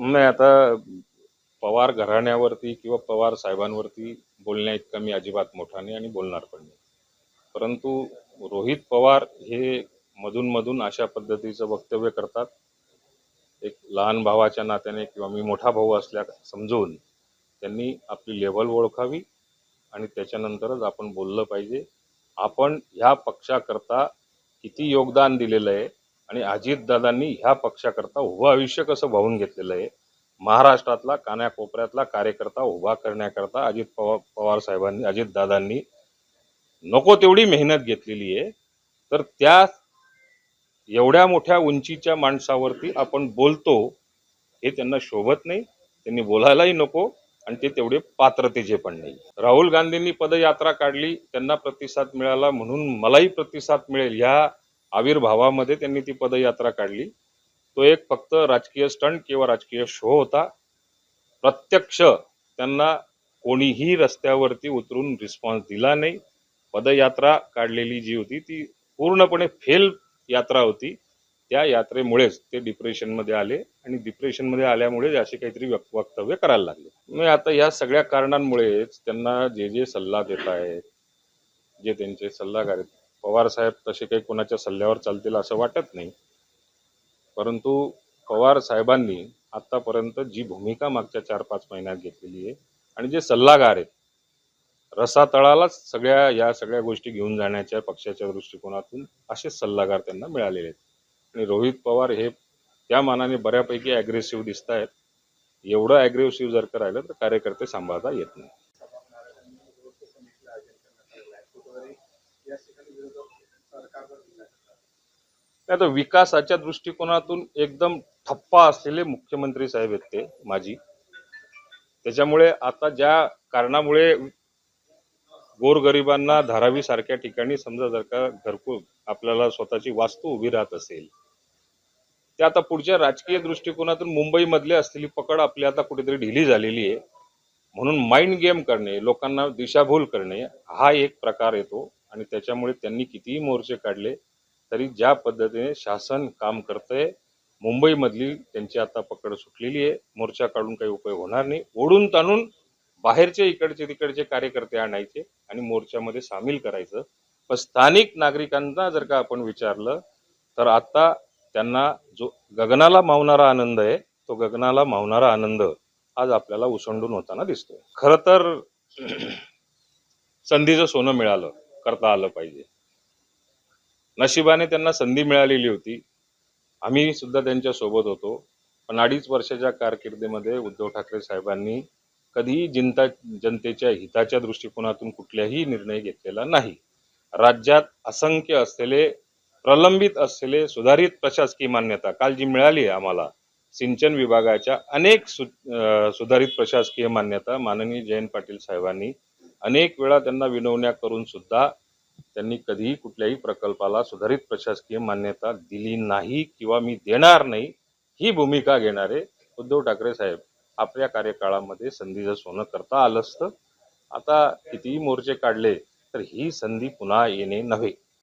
नाही आता पवार घराण्यावरती किंवा पवार साहेबांवरती बोलण्या इतका मी अजिबात मोठा नाही आणि बोलणार पण नाही. परंतु रोहित पवार हे मधून मधून अशा पद्धतीचं वक्तव्य करतात. एक लहान भावाच्या नात्याने किंवा मी मोठा भाऊ असल्या समजून त्यांनी आपली लेवल ओळखावी आणि त्याच्यानंतरच आपण बोललं पाहिजे. आपण ह्या पक्षाकरता किती योगदान दिलेलं आहे आणि अजितदादांनी ह्या पक्षाकरता उभं आयुष्य कसं वाहून घेतलेलं आहे? महाराष्ट्रातला कानाकोपऱ्यातला कार्यकर्ता उभा करण्याकरता अजित पवार पवार साहेबांनी अजितदादांनी नको तेवढी मेहनत घेतलेली आहे. तर त्या एवढ्या मोठ्या उंचीच्या माणसावरती आपण बोलतो हे त्यांना शोभत नाही. त्यांनी बोलायलाही नको आणि ते तेवढे पात्रतेचे पण नाही. राहुल गांधींनी पदयात्रा काढली त्यांना प्रतिसाद मिळाला म्हणून मलाही प्रतिसाद मिळेल. ह्या आविर्भावामध्ये त्यांनी ती पदयात्रा काढली. तो एक फक्त राजकीय स्टंट किंवा राजकीय शो होता. प्रत्यक्ष त्यांना कोणीही रस्त्यावरती उतरून रिस्पॉन्स दिला नाही. पदयात्रा काढलेली जी होती ती पूर्णपणे फेल यात्रा होती. त्या यात्रेमुळेच ते डिप्रेशनमध्ये आले आणि डिप्रेशनमध्ये आल्यामुळे असे काहीतरी वक्तव्य करायला लागले. मग आता या सगळ्या कारणांमुळेच त्यांना जे जे सल्ला देत आहेत जे त्यांचे सल्लागार आहेत पवार साहेब तसे काही कोणाच्या सल्ल्यावर चालतील असं वाटत नाही. परंतु पवार साहेबांनी आतापर्यंत जी भूमिका मागच्या चार पाच महिन्यात घेतलेली आहे आणि जे सल्लागार आहेत रसातळालाच सगळ्या या सगळ्या गोष्टी घेऊन जाण्याच्या पक्षाच्या दृष्टिकोनातून असे सल्लागार त्यांना मिळालेले आहेत. आणि रोहित पवार हे त्या मानाने बऱ्यापैकी ॲग्रेसिव्ह दिसत आहेत एवढं ॲग्रेसिव्ह जर का राहिलं तर कार्यकर्ते सांभाळता येत नाही आता विकासाच्या दृष्टिकोनातून एकदम ठप्पा असलेले मुख्यमंत्री साहेब आहेत ते माझी त्याच्यामुळे आता ज्या कारणामुळे गोरगरिबांना धारावी सारख्या ठिकाणी समजा जर का घरकुल आपल्याला स्वतःची वास्तू उभी राहत असेल ते आता पुढच्या राजकीय दृष्टिकोनातून मुंबईमधले असलेली पकड आपली आता कुठेतरी ढिली झालेली आहे. म्हणून माइंड गेम करणे लोकांना दिशाभूल करणे हा एक प्रकार येतो आणि त्याच्यामुळे त्यांनी कितीही मोर्चे काढले तरी ज्या पद्धतीने शासन काम करतंय मुंबईमधली त्यांची आता पकड सुटलेली आहे. मोर्चा काढून काही उपयोग होणार नाही. ओढून ताणून बाहेरचे इकडचे तिकडचे कार्यकर्ते आणायचे आणि मोर्चामध्ये सामील करायचं. पण स्थानिक नागरिकांना जर का आपण विचारलं तर आता त्यांना जो गगनाला मावणारा आनंद आहे तो गगनाला मावणारा आनंद आज आपल्याला उसंडून होताना दिसतोय. खरं तर संधीचं सोनं मिळालं करता आलं पाहिजे. नशिबाने त्यांना संधी मिळालेली होती. आम्ही सुद्धा त्यांच्यासोबत होतो. पण अडीच वर्षाच्या कारकिर्दीमध्ये उद्धव ठाकरे साहेबांनी कधीही जनता जनतेच्या हिताच्या दृष्टिकोनातून कुठल्याही निर्णय घेतलेला नाही. राज्यात असंख्य असलेले प्रलंबित असलेले सुधारित प्रशासकीय मान्यता काल जी मिळाली आहे आम्हाला सिंचन विभागाच्या अनेक सु सुधारित प्रशासकीय मान्यता माननीय जयंत पाटील साहेबांनी अनेक वेळा त्यांना विनवण्या करून सुद्धा त्यांनी कधीही कुठल्याही प्रकल्पाला सुधारित प्रशासकीय मान्यता दिली नाही किंवा मी देणार नाही ही भूमिका घेणारे उद्धव ठाकरे साहेब आपल्या कार्यकाळामध्ये संधीचं सोनं करता आलं असतं आता कितीही मोर्चे काढले तर ही संधी पुन्हा येणे नव्हे.